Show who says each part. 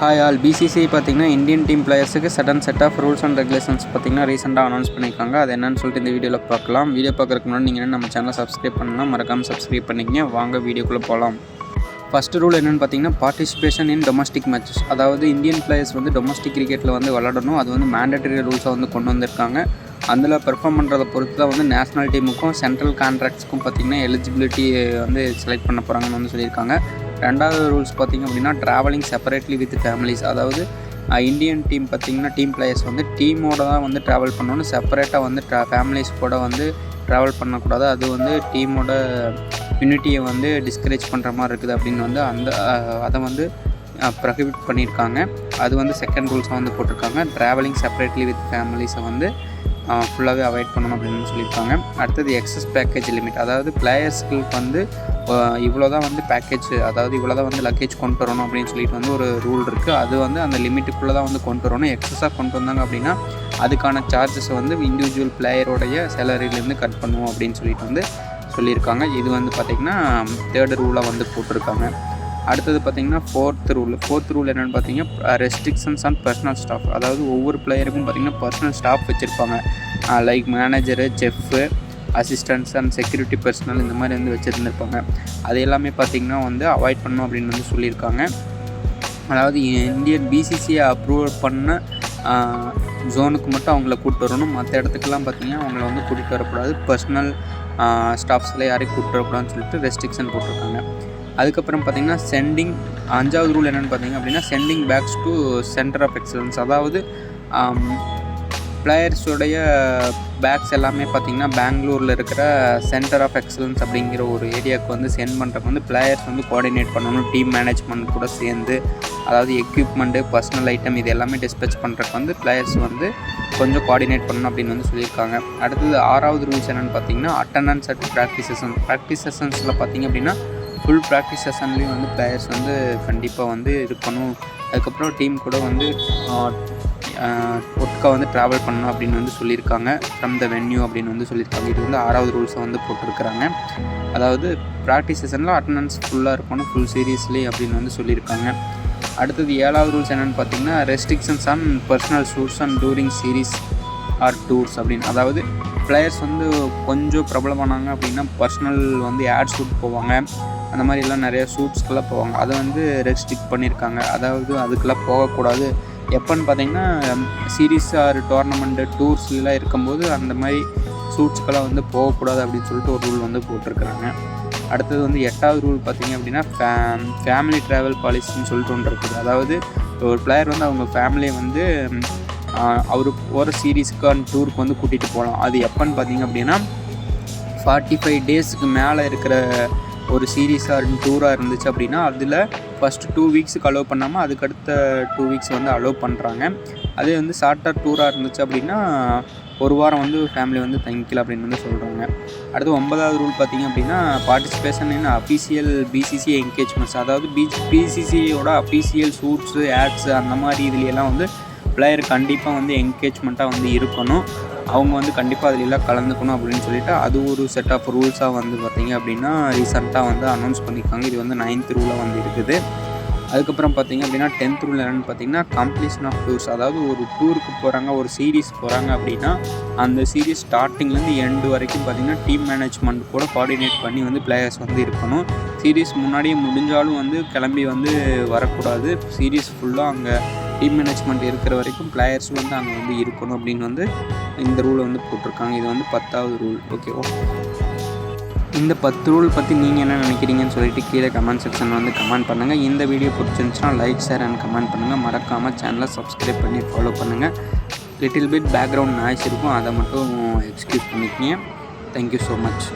Speaker 1: Hi all BCCI பார்த்தீங்கன்னா Indian team பிளேயர்ஸுக்கு sudden set of rules and regulations பார்த்தீங்கன்னா ரீசெண்டாக announce பண்ணியிருக்காங்க. அது என்னன்னு சொல்லிட்டு இந்த வீடியோவில் பார்க்கலாம். வீடியோ பார்க்குறதுக்கு முன்னாடி நீங்கள் நம்ம சேனலை சப்ஸ்கிரைப் பண்ணலாம் மறக்காமல் சப்ஸ்கிரைப் பண்ணிக்கங்க. வாங்க வீடியோக்குள்ளே போகலாம் ஃபஸ்ட்டு ரூல் என்னென்னு பார்த்தீங்கன்னா பார்ட்டிசிபேஷன் இன் டொமஸ்டிக் மேட்சஸ் அதாவது இந்தியன் பிளேயர்ஸ் வந்து டொமஸ்டிக் கிரிக்கெட்டில் வந்து விளாடணும் அது வந்து மேண்டட்டரி ரூல்ஸாக வந்து கொண்டு வந்திருக்காங்க. அதில் பெர்ஃபார்ம் பண்ணுறதை பொறுத்து தான் வந்து நேஷனல் டீமுக்கும் சென்ட்ரல் கான்ட்ராக்ட்ஸ்க்கும் பார்த்திங்கன்னா எலிஜிபிலிட்டி வந்து செலக்ட் பண்ண போகிறாங்கன்னு வந்து சொல்லியிருக்காங்க. ரெண்டாவது ரூல்ஸ் பார்த்திங்க அப்படின்னா ட்ராவலிங் செப்பரேட்லி வித் ஃபேமிலிஸ் அதாவது இந்தியன் டீம் பார்த்திங்கன்னா டீம் பிளேயர்ஸ் வந்து டீமோட தான் வந்து ட்ராவல் பண்ணணும். செப்பரேட்டாக வந்து ட்ரா ஃபேமிலிஸ் கூட வந்து ட்ராவல் பண்ணக்கூடாது. அது வந்து டீமோட யூனிட்டியை வந்து டிஸ்கரேஜ் பண்ணுற மாதிரி இருக்குது அப்படின்னு வந்து அந்த அதை வந்து ப்ரொஹிபிட் பண்ணியிருக்காங்க. அது வந்து செகண்ட் ரூல்ஸாக வந்து போட்டிருக்காங்க. ட்ராவலிங் செப்பரேட்லி வித் ஃபேமிலிஸை வந்து ஃபுல்லாகவே அவாய்ட் பண்ணணும் அப்படின்னு சொல்லியிருக்காங்க. அடுத்தது எக்ஸஸ் பேக்கேஜ் லிமிட் அதாவது பிளேயர்ஸ்களுக்கு வந்து இவ்வளோ தான் வந்து பேக்கேஜ் அதாவது இவ்வளோ தான் வந்து லக்கேஜ் கொண்டு வரணும் அப்படின்னு சொல்லிட்டு வந்து ஒரு ரூல் இருக்குது அது வந்து அந்த லிமிட்டுக்குள்ளே தான் வந்து கொண்டு வரணும். எக்ஸஸாக கொண்டு வந்தாங்க அப்படின்னா அதுக்கான சார்ஜஸ் வந்து இண்டிவிஜுவல் பிளேயரோடைய சேலரியிலேருந்து கட் பண்ணுவோம் அப்படின்னு சொல்லிட்டு வந்து சொல்லியிருக்காங்க. இது வந்து பார்த்திங்கன்னா தேர்டு ரூலாக வந்து போட்டிருக்காங்க. அடுத்தது பார்த்திங்கன்னா ஃபோர்த் ரூல் ஃபோர்த் ரூல் என்னென்னு பார்த்தீங்கன்னா ரெஸ்ட்ரிக்ஷன்ஸ் ஆன் பர்சனல் ஸ்டாஃப் அதாவது ஒவ்வொரு பிளேயருக்கும் பார்த்திங்கன்னா பர்சனல் ஸ்டாஃப் வச்சுருப்பாங்க. Like manager chef assistants and security personnel இந்த மாதிரி வந்து வச்சுருந்துருப்பாங்க. அது எல்லாமே பார்த்திங்கன்னா வந்து அவாய்ட் பண்ணணும் அப்படின்னு வந்து சொல்லியிருக்காங்க. அதாவது இந்தியன் பிசிசியை அப்ரூவல் பண்ண ஜோனுக்கு மட்டும் அவங்கள கூப்பிட்டு வரணும். மற்ற இடத்துக்கெல்லாம் பார்த்திங்கன்னா அவங்கள வந்து கூட்டிகிட்டு வரக்கூடாது. பர்சனல் ஸ்டாஃப்ஸில் யாரையும் கூப்பிட்டு வரக்கூடாதுன்னு சொல்லிட்டு ரெஸ்ட்ரிக்ஷன் போட்டிருக்காங்க. அதுக்கப்புறம் பார்த்திங்கன்னா சென்டிங் அஞ்சாவது ரூல் என்னென்னு பார்த்தீங்க அப்படின்னா sending bags to centre of excellence அதாவது பிளேயர்ஸோடைய பேக்ஸ் எல்லாமே பார்த்திங்கன்னா பெங்களூரில் இருக்கிற சென்டர் ஆஃப் எக்ஸலன்ஸ் அப்படிங்கிற ஒரு ஏரியாவுக்கு வந்து சென்ட் பண்ணுறக்கு வந்து பிளேயர்ஸ் வந்து கோஆர்டினேட் பண்ணணும் டீம் மேனேஜ்மெண்ட் கூட சேர்ந்து அதாவது எக்யூப்மெண்ட்டு பர்சனல் ஐட்டம் இது எல்லாமே டிஸ்பேச் பண்ணுறக்கு வந்து பிளேயர்ஸ் வந்து கொஞ்சம் கோஆர்டினேட் பண்ணணும் அப்படின்னு வந்து சொல்லியிருக்காங்க. அடுத்தது ஆறாவது ரூல்ஸ் என்னென்னு பார்த்தீங்கன்னா attendance at practice session practice செஷன்ஸில் பார்த்திங்க அப்படின்னா ஃபுல் ப்ராக்டிஸ் செஷன்லேயும் வந்து பிளேயர்ஸ் வந்து கண்டிப்பாக வந்து இருக்கணும். அதுக்கப்புறம் டீம் கூட வந்து ஒர்க்காக வந்து ட்ராவல் பண்ணணும் அப்படின்னு வந்து சொல்லியிருக்காங்க. ஃப்ரம் த வென்யூ அப்படின்னு வந்து சொல்லியிருக்காங்க. இது வந்து ஆறாவது ரூல்ஸை வந்து போட்டிருக்கிறாங்க. அதாவது ப்ராக்டிஸ் செஷனில் அட்டண்டன்ஸ் ஃபுல்லாக இருக்கணும். ஃபுல் சீரியஸ்லி அப்படின்னு வந்து சொல்லியிருக்காங்க. அடுத்தது ஏழாவது ரூல்ஸ் என்னென்னு பார்த்தீங்கன்னா restrictions on personal shoots and during series or tours அப்படின்னு. அதாவது பிளேயர்ஸ் வந்து கொஞ்சம் பிரபலமானாங்க அப்படின்னா பர்சனல் வந்து ஆட் ஷூட் போவாங்க. அந்த மாதிரிலாம் நிறைய ஷூட்ஸ்க்கெல்லாம் போவாங்க. அதை வந்து ரெஸ்ட்ரிக்ட் பண்ணியிருக்காங்க. அதாவது அதுக்கெல்லாம் போகக்கூடாது. எப்போன்னு பார்த்தீங்கன்னா சீரீஸ் ஆர் டோர்னமெண்ட்டு டூர்ஸ்லாம் இருக்கும்போது அந்த மாதிரி சூட்ஸ்க்கெல்லாம் வந்து போகக்கூடாது அப்படின்னு சொல்லிட்டு ஒரு ரூல் வந்து போட்டிருக்கிறாங்க. அடுத்தது வந்து எட்டாவது ரூல் பார்த்திங்க அப்படின்னா ஃபே ஃபேமிலி ட்ராவல் பாலிசின்னு சொல்லிட்டு ஒன்று இருக்குது. அதாவது ஒரு பிளேயர் வந்து அவங்க ஃபேமிலியை வந்து அவர் போகிற சீரீஸ்க்கான டூருக்கு வந்து கூட்டிகிட்டு போகலாம். அது எப்போன்னு பார்த்தீங்க அப்படின்னா ஃபார்ட்டி ஃபைவ் டேஸுக்கு மேலே இருக்கிற ஒரு சீரீஸாக டூராக இருந்துச்சு அப்படின்னா அதில் ஃபஸ்ட்டு டூ வீக்ஸுக்கு அலோவ் பண்ணாமல் அதுக்கடுத்த டூ வீக்ஸ் வந்து அலோவ் பண்ணுறாங்க அதே வந்து ஷார்ட்டாக டூராக இருந்துச்சு அப்படின்னா ஒரு வாரம் வந்து ஃபேமிலி வந்து தங்கிக்கல அப்படின்னு வந்து சொல்கிறாங்க அடுத்து ஒன்பதாவது ரூல் பார்த்திங்க அப்படின்னா participation in official BCC engagements அதாவது பி பிசிசியோட அஃபீஷியல் சூட்ஸு ஆட்ஸு அந்த மாதிரி இதுலையெல்லாம் வந்து பிளேயர் கண்டிப்பாக வந்து என்கேஜ்மெண்ட்டாக வந்து இருக்கணும். அவங்க வந்து கண்டிப்பாக அதிலெல்லாம் கலந்துக்கணும் அப்படின்னு சொல்லிட்டு அது ஒரு செட் ஆஃப் ரூல்ஸாக வந்து பார்த்திங்க அப்படின்னா ரீசெண்டாக வந்து அனௌன்ஸ் பண்ணியிருக்காங்க இது வந்து நைன்த் ரூலாக வந்து இருக்குது. அதுக்கப்புறம் பார்த்திங்க அப்படின்னா டென்த் ரூல் என்னென்னு பார்த்தீங்கன்னா கம்ப்ளீஷன் ஆஃப் டூர்ஸ் அதாவது ஒரு டூருக்கு போகிறாங்க ஒரு சீரீஸ் போகிறாங்க அப்படின்னா அந்த சீரீஸ் ஸ்டார்டிங்லேருந்து எண்டு வரைக்கும் பார்த்திங்கன்னா டீம் மேனேஜ்மெண்ட் கூட கோஆர்டினேட் பண்ணி வந்து பிளேயர்ஸ் வந்து இருக்கணும். சீரீஸ் முன்னாடியே முடிஞ்சாலும் வந்து கிளம்பி வந்து வரக்கூடாது. சீரீஸ் ஃபுல்லாக அங்கே டீம் மேனேஜ்மெண்ட் இருக்கிற வரைக்கும் பிளேயர்ஸ் வந்து அங்கே வந்து இருக்கணும் அப்படின்னு வந்து இந்த ரூலை வந்து போட்டிருக்காங்க. இது வந்து பத்தாவது ரூல் ஓகேவா இந்த பத்து ரூல் பற்றி நீங்கள் என்ன நினைக்கிறீங்கன்னு சொல்லிட்டு கீழே கமெண்ட் செக்ஷனில் வந்து கமெண்ட் பண்ணுங்கள் இந்த வீடியோ பிடிச்சிருந்துச்சுன்னா லைக் ஷேர் அண்ட் கமெண்ட் பண்ணுங்கள் மறக்காமல் சேனலை சப்ஸ்கிரைப் பண்ணி ஃபாலோ பண்ணுங்கள் லிட்டில் பிட் பேக்ரவுண்ட் நாய்ஸ் இருக்கும். அதை மட்டும் எக்ஸ்கியூஸ் பண்ணிக்கிங்க. Thank you so much